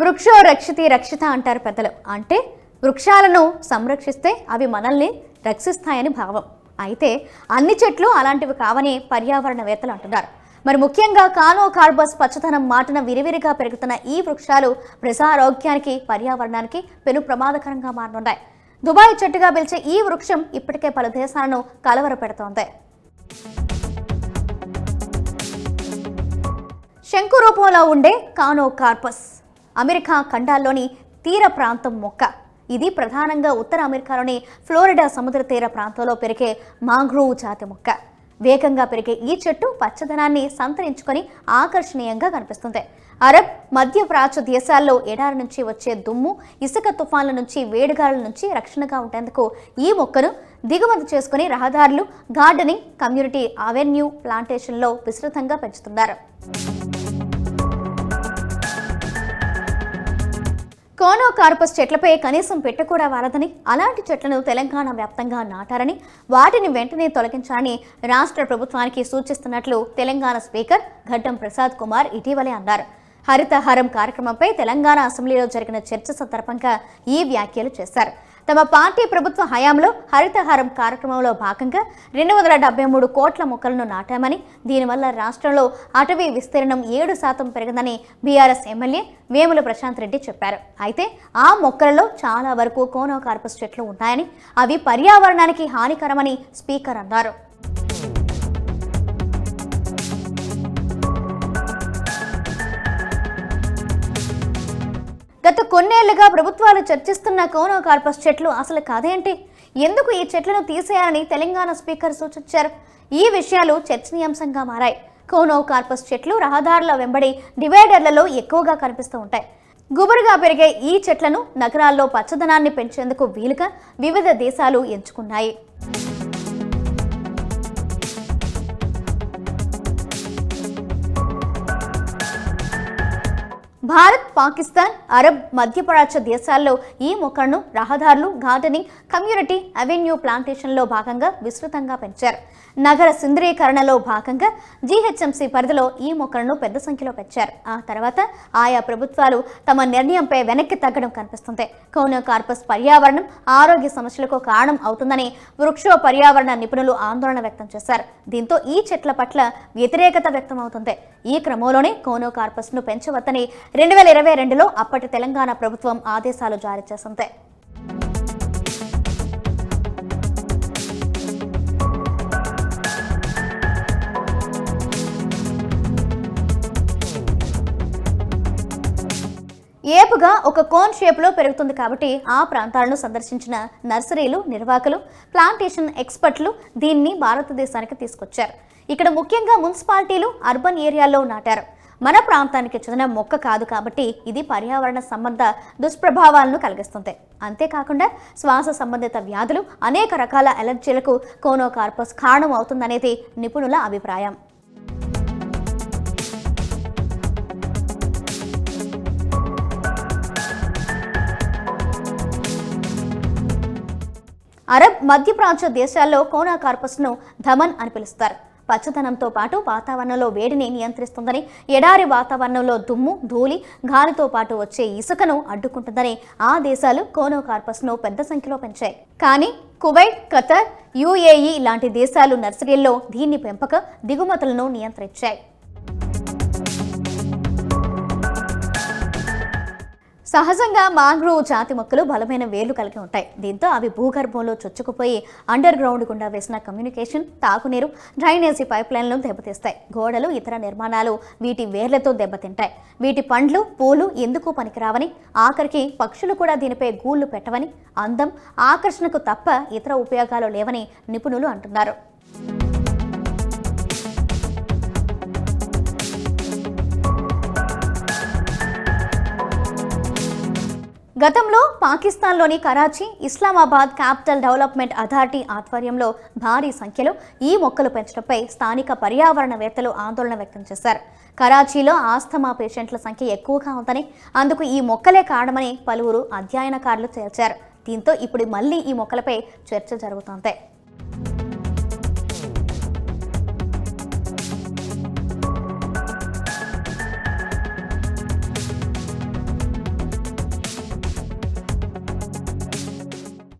వృక్షో రక్షితి రక్షిత అంటారు పెద్దలు. అంటే వృక్షాలను సంరక్షిస్తే అవి మనల్ని రక్షిస్తాయని భావం. అయితే అన్ని చెట్లు అలాంటివి కావని పర్యావరణవేత్తలు అంటున్నారు. మరి ముఖ్యంగా కానో కార్బస్ పచ్చదనం మాటన విరివిరిగా పెరుగుతున్న ఈ వృక్షాలు ప్రజారోగ్యానికి పర్యావరణానికి పెను ప్రమాదకరంగా మారనున్నాయి. దుబాయ్ చెట్టుగా పిలిచే ఈ వృక్షం ఇప్పటికే పలు దేశాలను కలవరపెడుతోంది. శంకు రూపంలో ఉండే కానో కార్పస్. అమెరికా ఖండాల్లోని తీర ప్రాంతం మొక్క. ఇది ప్రధానంగా ఉత్తర అమెరికాలోని ఫ్లోరిడా సముద్ర తీర ప్రాంతంలో పెరిగే మాంగ్రూవ్ జాతి మొక్క. వేగంగా పెరిగే ఈ చెట్టు పచ్చదనాన్ని సంతరించుకొని ఆకర్షణీయంగా కనిపిస్తుంది. అరబ్ మధ్య ప్రాచ్య దేశాల్లో ఎడారి నుంచి వచ్చే దుమ్ము ఇసుక తుఫాన్ల నుంచి వేడిగాల నుంచి రక్షణగా ఉండేందుకు ఈ మొక్కను దిగుమతి చేసుకుని రహదారులు గార్డెనింగ్ కమ్యూనిటీ అవెన్యూ ప్లాంటేషన్లో విస్తృతంగా పెంచుతున్నారు. కోనో కార్పస్ చెట్లపై కనీసం పెట్ట కూడా వారదని అలాంటి చెట్లను తెలంగాణ వ్యాప్తంగా నాటారని వాటిని వెంటనే తొలగించాలని రాష్ట్ర ప్రభుత్వానికి సూచిస్తున్నట్లు తెలంగాణ స్పీకర్ ఘట్టం ప్రసాద్ కుమార్ ఇటీవలే అన్నారు. హరితహారం కార్యక్రమంపై తెలంగాణ అసెంబ్లీలో జరిగిన చర్చ సందర్భంగా ఈ వ్యాఖ్యలు చేశారు. తమ పార్టీ ప్రభుత్వ హయాంలో హరితహారం కార్యక్రమంలో భాగంగా రెండు వందల డెబ్బై మూడు కోట్ల మొక్కలను నాటామని దీనివల్ల రాష్ట్రంలో అటవీ విస్తీర్ణం ఏడు శాతం పెరిగిందని బీఆర్ఎస్ ఎమ్మెల్యే వేముల ప్రశాంత్ రెడ్డి చెప్పారు. అయితే ఆ మొక్కలలో చాలా వరకు కోనోకార్పస్ చెట్లు ఉన్నాయని అవి పర్యావరణానికి హానికరమని స్పీకర్ అన్నారు. కొన్నేళ్ళుగా ప్రభుత్వాలు చర్చిస్తున్న కోనో కార్పస్ చెట్లు అసలు కాదేంటి? ఎందుకు ఈ చెట్లను తీసేయాలని తెలంగాణ స్పీకర్ సూచించారు? ఈ విషయాలు చర్చనీయాంశంగా మారాయి. కోనో కార్పస్ చెట్లు రహదారుల వెంబడి డివైడర్లలో ఎక్కువగా కనిపిస్తూ ఉంటాయి. గుబురుగా పెరిగే ఈ చెట్లను నగరాల్లో పచ్చదనాన్ని పెంచేందుకు వీలుగా వివిధ దేశాలు ఎంచుకున్నాయి. భారత్ పాకిస్తాన్ అరబ్ మధ్యప్రాచ్య దేశాల్లో ఈ మొక్కలను రహదారులు గార్డెనింగ్ కమ్యూనిటీ అవెన్యూ ప్లాంటేషన్లో భాగంగా విస్తృతంగా పెంచారు. నగర సుందరీకరణలో భాగంగా జీహెచ్ఎంసీ పరిధిలో ఈ మొక్కలను పెద్ద సంఖ్యలో పెంచారు. ఆ తర్వాత ఆయా ప్రభుత్వాలు తమ నిర్ణయంపై వెనక్కి తగ్గడం కనిపిస్తుంది. కౌనో కార్పస్ పర్యావరణం ఆరోగ్య సమస్యలకు కారణం అవుతుందని వృక్షో పర్యావరణ నిపుణులు ఆందోళన వ్యక్తం చేశారు. దీంతో ఈ చెట్ల పట్ల వ్యతిరేకత వ్యక్తమవుతుంది. ఈ క్రమంలోనే కోనో కార్పస్ను పెంచవద్దని రెండు వేల ఇరవై రెండులో అప్పటి తెలంగాణ ప్రభుత్వం ఆదేశాలు జారీ చేసింది. ఏపుగా ఒక కోన్ షేప్లో పెరుగుతుంది కాబట్టి ఆ ప్రాంతాలను సందర్శించిన నర్సరీలు నిర్వాహకులు ప్లాంటేషన్ ఎక్స్పర్ట్లు దీన్ని భారతదేశానికి తీసుకొచ్చారు. ఇక్కడ ముఖ్యంగా మున్సిపాలిటీలు అర్బన్ ఏరియాల్లో నాటారు. మన ప్రాంతానికి చెందిన మొక్క కాదు కాబట్టి ఇది పర్యావరణ సంబంధ దుష్ప్రభావాలను కలిగిస్తుంది. అంతేకాకుండా శ్వాస సంబంధిత వ్యాధులు అనేక రకాల అలర్జీలకు కోనోకార్పస్ కారణం అవుతుందనేది నిపుణుల అభిప్రాయం. అరబ్ మధ్యప్రాచ్య దేశాల్లో కోనా కార్పస్ను ధమన్ అని పిలుస్తారు. పచ్చదనంతో పాటు వాతావరణంలో వేడిని నియంత్రిస్తుందని ఎడారి వాతావరణంలో దుమ్ము ధూళి గాలితో పాటు వచ్చే ఇసుకను అడ్డుకుంటుందని ఆ దేశాలు కోనో కార్పస్ను పెద్ద సంఖ్యలో పెంచాయి. కానీ కువైట్ ఖతర్ యుఏఈ లాంటి దేశాలు నర్సరీల్లో దీన్ని పెంపక దిగుమతులను నియంత్రించాయి. సహజంగా మాంగ్రోవ్ జాతి మొక్కలు బలమైన వేర్లు కలిగి ఉంటాయి. దీంతో అవి భూగర్భంలో చొచ్చుకుపోయి అండర్ గ్రౌండ్ గుండా వేసిన కమ్యూనికేషన్ తాగునీరు డ్రైనేజీ పైప్లైన్లను దెబ్బతీస్తాయి. గోడలు ఇతర నిర్మాణాలు వీటి వేర్లతో దెబ్బతింటాయి. వీటి పండ్లు పూలు ఎందుకు పనికిరావని ఆఖరికి పక్షులు కూడా దీనిపై గూళ్ళు పెట్టవని అందం ఆకర్షణకు తప్ప ఇతర ఉపయోగాలు లేవని నిపుణులు అంటున్నారు. గతంలో పాకిస్తాన్లోని Karachi Islamabad capital development authority ఆధ్వర్యంలో భారీ సంఖ్యలో ఈ మొక్కలు పెంచడంపై స్థానిక పర్యావరణవేత్తలు ఆందోళన వ్యక్తం చేశారు. కరాచీలో ఆస్తమా పేషెంట్ల సంఖ్య ఎక్కువగా ఉందని అందుకు ఈ మొక్కలే కారణమని పలువురు అధ్యయనకారులు తేల్చారు. దీంతో ఇప్పుడు మళ్ళీ ఈ మొక్కలపై చర్చ జరుగుతోంది.